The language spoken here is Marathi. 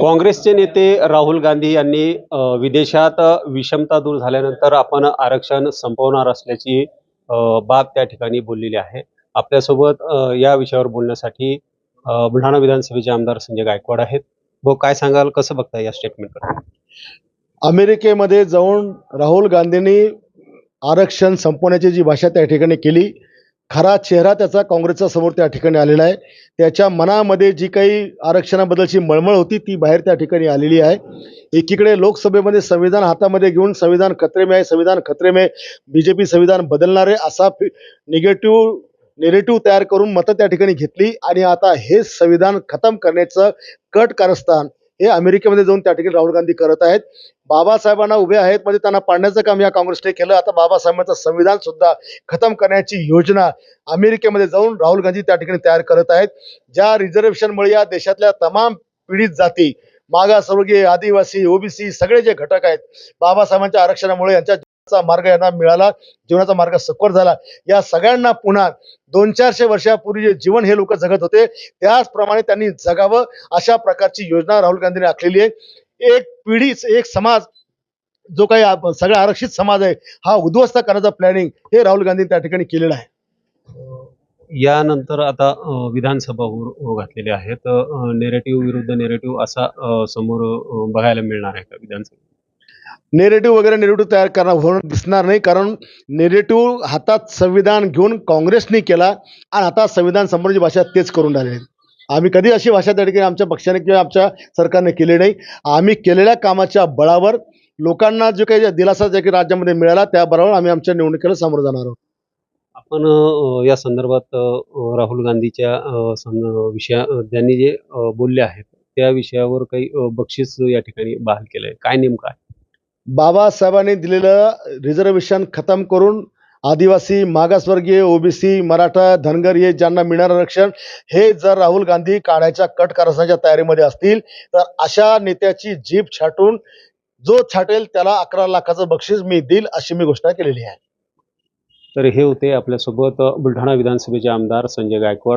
काँग्रेसचे नेते राहुल गांधी यांनी विदेशात विषमता दूर झाल्यानंतर आपण आरक्षण संपवणार असल्याची बाब त्या ठिकाणी बोललेली आहे. आपल्यासोबत या विषयावर बोलण्यासाठी बुलढाणा विधानसभेचे आमदार संजय गायकवाड आहेत. भाऊ काय सांगाल? कसं बघताय या स्टेटमेंटकडे अमेरिकेमध्ये जाऊन राहुल गांधींनी आरक्षण संपवण्याची जी भाषा त्या ठिकाणी केली खरा चेहरा त्याचा काँग्रेसच्या समोर त्या ठिकाणी आलेला आहे. त्याच्या मनामध्ये जी काही आरक्षणाबद्दलची मळमळ होती ती बाहेर त्या ठिकाणी आलेली आहे. एकीकडे लोकसभेमध्ये संविधान हातामध्ये घेऊन संविधान खतरे में आहे संविधान खतरे में बीजेपी संविधान बदलणार आहे असा निगेटिव्ह नेरेटिव्ह तयार करून मतं त्या ठिकाणी घेतली. आणि आता हे संविधान खतम करण्याचं कट कारस्थान हे अमेरिकेमध्ये जाऊन त्या ठिकाणी राहुल गांधी करत आहेत. बाबासाहेबांना उभे आहेत म्हणजे त्यांना पाडण्याचं काम या काँग्रेसने केलं. आता बाबासाहेबांचं संविधान सुद्धा खतम करण्याची योजना अमेरिकेमध्ये जाऊन राहुल गांधी त्या ठिकाणी तयार करत आहेत. ज्या रिझर्वेशनमुळे या देशातल्या तमाम पीडित जाती मागासवर्गीय आदिवासी ओबीसी सगळे जे घटक आहेत बाबासाहेबांच्या आरक्षणामुळे यांच्या चा मार्ग यांना मिळाला जीवनाचा मार्ग सखोर झाला. या सगळ्यांना पुन्हा दोन चारशे वर्षापूर्वी जे जीवन हे लोक जगत होते त्याचप्रमाणे त्यांनी जगावं अशा प्रकारची योजना राहुल गांधींनी आखलेली आहे. एक पिढी एक समाज जो काही सगळा आरक्षित समाज आहे हा उद्ध्वस्त करण्याचा प्लॅनिंग हे राहुल गांधी त्या ठिकाणी केलेलं आहे. यानंतर आता विधानसभा होऊ घातलेली आहे तर नेरेटिव्ह विरुद्ध नेरेटिव्ह असा समोर बघायला मिळणार आहे का विधानसभा नेरेटिव्ह वगैरे नेरेटिव्ह तयार करणार होणं दिसणार नाही कारण नेरेटिव्ह हातात संविधान घेऊन काँग्रेसने केला आणि आता संविधान संबंधीची भाषा तेच करून राहिले आम्ही कधी अशी भाषा त्या ठिकाणी आमच्या पक्षाने किंवा आमच्या सरकारने केली नाही. आम्ही केलेल्या कामाच्या बळावर लोकांना जो काही दिलासा जे काही राज्यामध्ये मिळाला त्या बरोबर आम्ही आमच्या निवडणुकीला सामोरं जाणार आहोत. आपण या संदर्भात राहुल गांधीच्या विषया त्यांनी जे बोलले आहेत त्या विषयावर काही बक्षीस या ठिकाणी बहाल केलंय. काय नेमकं आहे? बाबासाहेबांनी दिलेलं रिझर्वेशन खतम करून आदिवासी मागासवर्गीय ओबीसी मराठा धनगर हे ज्यांना मिळणारं आरक्षण हे जर राहुल गांधी काढायच्या कट कारस्थानाच्या तयारीमध्ये असतील तर अशा नेत्याची जीभ छाटून जो छाटेल त्याला अकरा लाखाचं बक्षीस मी देईल अशी मी घोषणा केलेली आहे. तर हे होते आपल्यासोबत बुलढाणा विधानसभेचे आमदार संजय गायकवाड.